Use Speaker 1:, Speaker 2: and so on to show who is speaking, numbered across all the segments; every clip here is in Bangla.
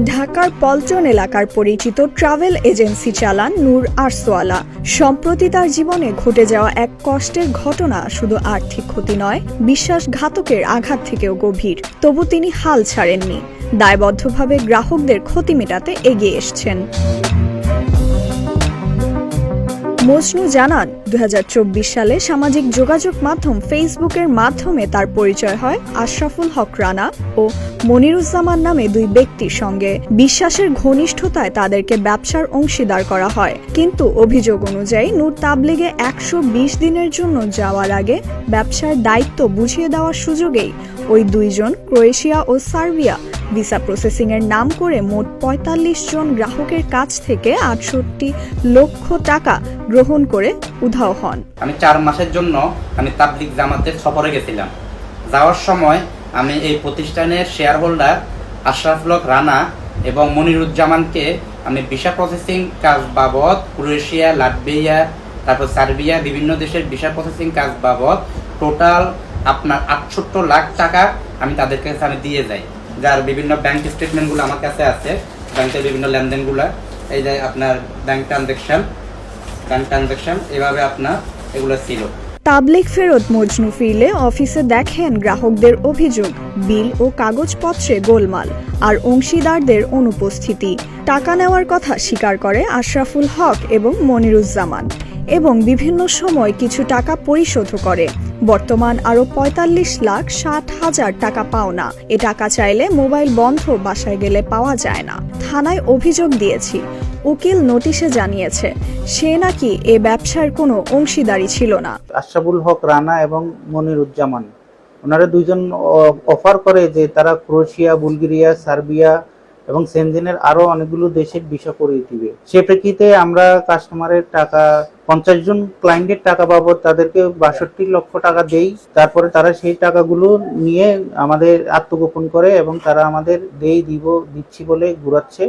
Speaker 1: ঢাকার পল্টন এলাকার পরিচিত ট্রাভেল এজেন্সি চালান নূর আরসোয়ালা। সম্প্রতি তার জীবনে ঘটে যাওয়া এক কষ্টের ঘটনা শুধু আর্থিক ক্ষতি নয়, বিশ্বাসঘাতকের আঘাত থেকেও গভীর। তবু তিনি হাল ছাড়েননি। দায়বদ্ধভাবে গ্রাহকদের ক্ষতি মেটাতে এগিয়ে এসছেন। মজনু জানান দু হাজার চব্বিশ সালে সামাজিক যোগাযোগ মাধ্যম ফেসবুকের মাধ্যমে তার পরিচয় হয় আশরাফুল হক রানা ও মনিরুজ্জামান নামে দুই ব্যক্তির সঙ্গে। বিশ্বাসের ঘনিষ্ঠতায় তাদেরকে ব্যবসার অংশীদার করা হয়। কিন্তু অভিযোগ অনুযায়ী নূর তাবলিগে একশো বিশ দিনের জন্য যাওয়ার আগে ব্যবসার দায়িত্ব বুঝিয়ে দেওয়ার সুযোগেই ওই দুইজন ক্রোয়েশিয়া ও সার্বিয়া ভিসা প্রসেসিং এর নাম করে মোট পঁয়তাল্লিশ জন গ্রাহকের কাছ থেকে আটষট্টি লক্ষ টাকা গ্রহণ করে উধাও হন।
Speaker 2: আমি চার মাসের জন্য আমি তাবলিক জামাতের সফরে গেছিলাম। যাওয়ার সময় আমি এই প্রতিষ্ঠানের শেয়ার হোল্ডার আশরাফুল হক রানা এবং মনিরুজ্জামানকে আমি ভিসা প্রসেসিং কাজ বাবদ ক্রোয়েশিয়া, লাটভিয়া, তারপর সার্বিয়া, বিভিন্ন দেশের ভিসা প্রসেসিং কাজ বাবদ টোটাল আপনার আটষট্ট লাখ টাকা আমি তাদের কাছে আমি দিয়ে যাই, যার বিভিন্ন ব্যাংক স্টেটমেন্টগুলো আমার কাছে আছে ব্যাংকের বিভিন্ন লেনদেনগুলো এই যে আপনার ব্যাংক ট্রানজ্যাকশন ব্যাংক ট্রানজ্যাকশন এভাবে আপনার এগুলো ছিল।
Speaker 1: তাবলিক ফেরত মজনু ফিরলে অফিসে দেখেন গ্রাহকদের অভিযোগ, বিল ও কাগজপত্রে গোলমাল আর অংশীদারদের অনুপস্থিতি। টাকা নেওয়ার কথা স্বীকার করে আশরাফুল হক এবং মনিরুজ্জামান। এবং বিভিন্ন সময় কিছু টাকা পরিশোধও করে। বর্তমান আরও পঁয়তাল্লিশ লাখ ষাট হাজার টাকা পাওনা এ টাকা চাইলে মোবাইল বন্ধ বাসায় গেলে পাওয়া যায় না। থানায় অভিযোগ দিয়েছি। উকিল নোটিশে জানিয়েছে, সে নাকি এ ব্যবসার কোনো অংশীদারি ছিল না।
Speaker 3: আশরাফুল হক রানা এবং মনিরুজ্জামান, ওনারা দুইজন অফার করে যে তারা ক্রোয়েশিয়া বুলগেরিয়া, সার্বিয়া এবং সেনজেনের আরও অনেকগুলো দেশের ভিসা করিয়ে দিবে। সে প্রেক্ষিতে আমরা কাস্টমারের টাকা, পঞ্চাশ জন ক্লায়েন্টের টাকা বাবদ তাদেরকে বাষট্টি লক্ষ টাকা দেই। তারপরে তারা সেই টাকাগুলো নিয়ে আমাদের আত্মগোপন করে এবং তারা আমাদের দেই, দিব, দিচ্ছি বলে ঘুরাচ্ছে।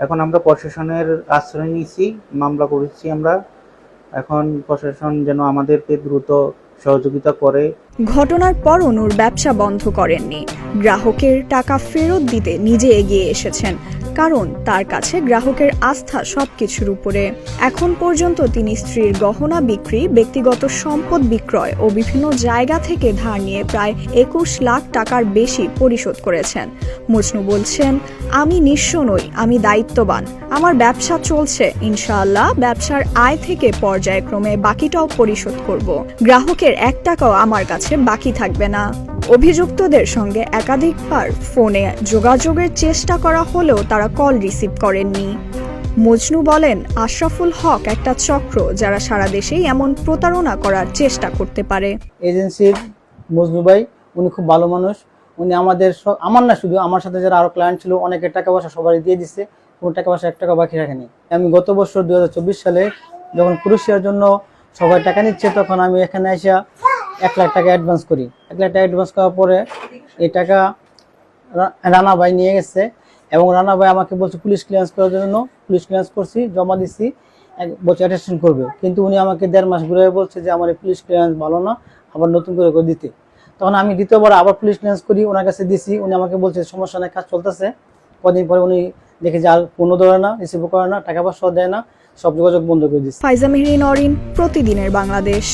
Speaker 3: এখন আমরা প্রশাসনের আশ্রয় নিয়েছি, মামলা করেছি আমরা। এখন প্রশাসন যেন আমাদেরকে দ্রুত সহযোগিতা করে।
Speaker 1: ঘটনার পর অনুর ব্যবসা বন্ধ করেননি। গ্রাহকের টাকা ফেরত দিতে নিজে এগিয়ে এসেছেন, কারণ তার কাছে গ্রাহকের আস্থা সবকিছুর উপরে। এখন পর্যন্ত তিনি স্ত্রীর গহনা বিক্রি, ব্যক্তিগত সম্পদ বিক্রয় ও বিভিন্ন জায়গা থেকে ধার নিয়ে প্রায় একুশ লাখ টাকার বেশি পরিশোধ করেছেন। মজনু বলছেন, আমি নিঃস্ব নই, আমি দায়িত্ববান। আমার ব্যবসা চলছে, ইনশাআল্লাহ ব্যবসার আয় থেকে পর্যায়ক্রমে বাকিটাও পরিশোধ করব। গ্রাহকের এক টাকাও আমার কাছে বাকি থাকবে না। অভিযুক্তদের সঙ্গে একাধিকবার ফোনে যোগাযোগের চেষ্টা করা হলেও তারা কল রিসিভ করেননি। মজনু বলেন, আশরাফুল হক একটা চক্র যারা সারা দেশেই এমন প্রতারণা করার চেষ্টা করতে পারে।
Speaker 4: এজেন্সির মজনু ভাই, উনি খুব ভালো মানুষ। উনি আমাদের আমার না শুধু, আমার সাথে যারা আরও ক্লায়েন্ট ছিল অনেকের টাকা পয়সা সবাই দিয়ে দিচ্ছে কোনো টাকা পয়সা, এক টাকা বাকি রাখেনি। আমি গত বছর দুই হাজার চব্বিশ সালে যখন ক্রুশিয়ার জন্য সবাই টাকা নিচ্ছে, তখন আমি এখানে এসে এক লাখ টাকা অ্যাডভান্স করি। এক লাখ টাকা অ্যাডভান্স করার পরে এই টাকা রানা ভাই নিয়ে গেছে এবং রানা ভাই আমাকে বলছে, পুলিশ ক্লিয়ারেন্স করার জন্য পুলিশ ক্লিয়ারেন্স করছি, জমা দিচ্ছি এক বছর অ্যাটেস্টেন্ট করবে। কিন্তু উনি আমাকে দেড় মাস ঘুরে বলছে যে, আমার পুলিশ ক্লিয়ারেন্স ভালো না, আবার নতুন করে করে দিতে। তখন আমি দ্বিতীয়বার আবার পুলিশ ক্লিয়ারেন্স করি, ওনার কাছে দিছি। উনি আমাকে বলছে, সমস্যা নেই, কাজ চলতেছে। কদিন পরে উনি দেখে যে আর কোনো ধরে না রিসিভ করে না, টাকা পয়সাও দেয় না, সব যোগাযোগ বন্ধ করে দিচ্ছে
Speaker 1: ফাইজা মেহরিন অরিন প্রতিদিনের বাংলাদেশ।